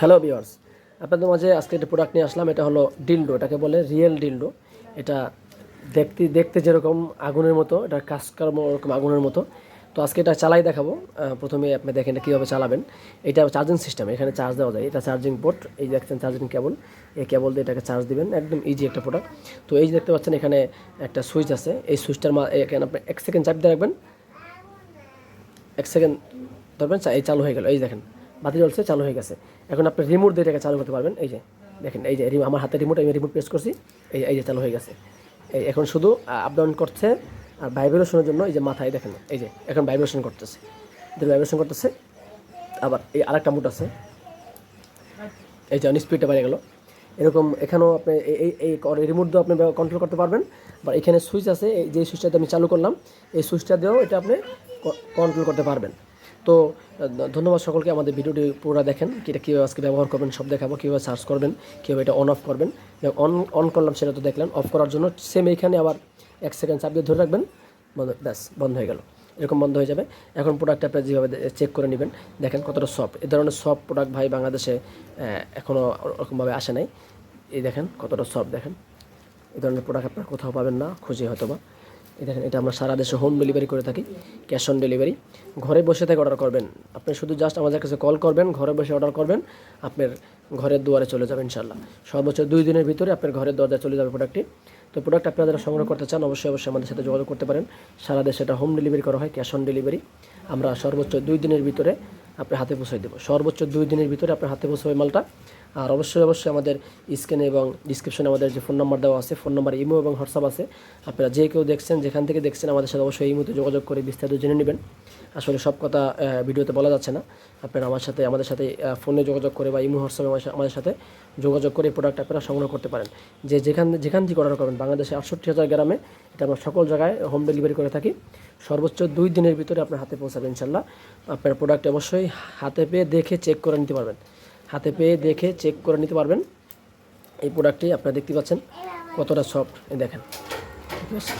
Hello বিয়ার্স আপনাদের মাঝে আজকে একটা প্রোডাক্ট নিয়ে আসলাম, এটা হলো ডিলডো এটাকে বলে রিয়েল ডিলডো এটা দেখতে দেখতে যেরকম আগুনের মতো এটার কাজকর্ম ওরকম আগুনের মতো। তো আজকে এটা চালাই দেখাবো। প্রথমে আপনি দেখেন এটা কীভাবে চালাবেন। এটা চার্জিং সিস্টেম এখানে চার্জ দেওয়া যায়। এটা চার্জিং পোর্ট এই যে দেখছেন চার্জিং কেবল এই কেবল দিয়ে এটাকে চার্জ দিবেন। একদম ইজি একটা প্রোডাক্ট তো এই যে দেখতে পাচ্ছেন, এখানে একটা সুইচ আছে। এই সুইচটার মা এখানে আপনি এক সেকেন্ড চাপ দিয়ে রাখবেন। এক সেকেন্ড ধরবেন, এই চালু হয়ে গেল। এই দেখেন বাতি জ্বলছে চালু হয়ে গেছে। এখন আপনি রিমোট দিয়ে এটাকে চালু করতে পারবেন। এই যে, দেখেন, এই যে আমার হাতে রিমোট আমি রিমোট প্রেস করছি। এই এই যে, চালু হয়ে গেছে। এই এখন শুধু আপ ডাউন করছে, আর ভাইব্রেশনের জন্য এই যে মাথায় দেখেন, এই যে, এখন ভাইব্রেশন করতেছে। ভাইব্রেশন করতেছে। আবার এই আরেকটা মুট আছে। এই যে স্পিডটা বেড়ে গেল। এরকম এখানেও আপনি এই- এই রিমোট দিয়েও আপনি কন্ট্রোল করতে পারবেন। বা এখানে সুইচ আছে, এই যে সুইচটাতে আমি চালু করলাম, এই সুইচটা দিয়েও এটা আপনি কন্ট্রোল করতে পারবেন। তো ধন্যবাদ সকলকে আমাদের ভিডিওটি পুরো দেখেন কি এটা কীভাবে আজকে ব্যবহার করবেন, সব দেখাবো, কীভাবে সার্চ করবেন, কীভাবে এটা অন অফ করবেন। অন অন করলাম সেটা তো দেখলেন অফ করার জন্য সেম এইখানে আবার এক সেকেন্ড চাপ দিয়ে ধরে রাখবেন ব্যাস, বন্ধ হয়ে গেল। এরকম বন্ধ হয়ে যাবে। এখন প্রোডাক্ট আপনি যেভাবে চেক করে নেবেন, দেখেন কতটা সফট এ ধরনের সফট প্রোডাক্ট ভাই বাংলাদেশে এখনও ওরকমভাবে আসে নাই। এই দেখেন কতটা সফট দেখেন। এ ধরনের প্রোডাক্ট আপনার কোথাও পাবেন না, খুঁজে হয়তো বা দেখেন, এটা আমরা সারা দেশে হোম ডেলিভারি করে থাকি ক্যাশ অন ডেলিভারি ঘরে বসে থেকে অর্ডার করবেন। আপনি শুধু জাস্ট আমাদের কাছে কল করবেন, ঘরে বসে অর্ডার করবেন, আপনার ঘরের দুয়ারে চলে যাবে ইনশাল্লাহ সর্বোচ্চ দুই দিনের ভিতরে আপনার ঘরের দরজায় চলে যাবে প্রোডাক্টটি তো প্রোডাক্ট আপনারা যারা সংগ্রহ করতে চান, অবশ্যই অবশ্যই আমাদের সাথে যোগাযোগ করতে পারেন। সারা দেশে এটা হোম ডেলিভারি করা হয় ক্যাশ অন ডেলিভারি আমরা সর্বোচ্চ দুই দিনের ভিতরে আপনার হাতে পৌঁছে দেবো। সর্বোচ্চ দুই দিনের ভিতরে আপনার হাতে পৌঁছবে মালটা। আর অবশ্যই অবশ্যই আমাদের স্ক্রিনে এবং ডিসক্রিপশনে আমাদের যে ফোন নাম্বার দেওয়া আছে ফোন নাম্বার ইমো এবং হোয়াটসঅ্যাপ আছে। আপনারা যে কেউ দেখছেন, যেখান থেকে দেখছেন, আমাদের সাথে অবশ্যই ইমোতে যোগাযোগ করে বিস্তারিত জেনে নেবেন। আসলে সব কথা ভিডিওতে বলা যাচ্ছে না। আপনারা আমার সাথে, আমাদের সাথে ফোনে যোগাযোগ করে বা ইমো হোয়াটসঅ্যাপে আমাদের সাথে যোগাযোগ করে প্রোডাক্ট আপনারা সংগ্রহ করতে পারেন। যে যেখান যেখান থেকে অর্ডার করবেন, বাংলাদেশে আটষট্টি হাজার গ্রামে, এটা আমরা সকল জায়গায় হোম ডেলিভারি করে থাকি। সর্বোচ্চ দুই দিনের ভিতরে আপনার হাতে পৌঁছাবে ইনশাল্লাহ আপনার প্রোডাক্ট অবশ্যই হাতে পেয়ে দেখে চেক করে নিতে পারবেন। হাতে পেয়ে দেখে চেক করে নিতে পারবেন। এই প্রোডাক্টটি আপনারা দেখতে পাচ্ছেন কতটা সফট দেখেন। ঠিক আছে?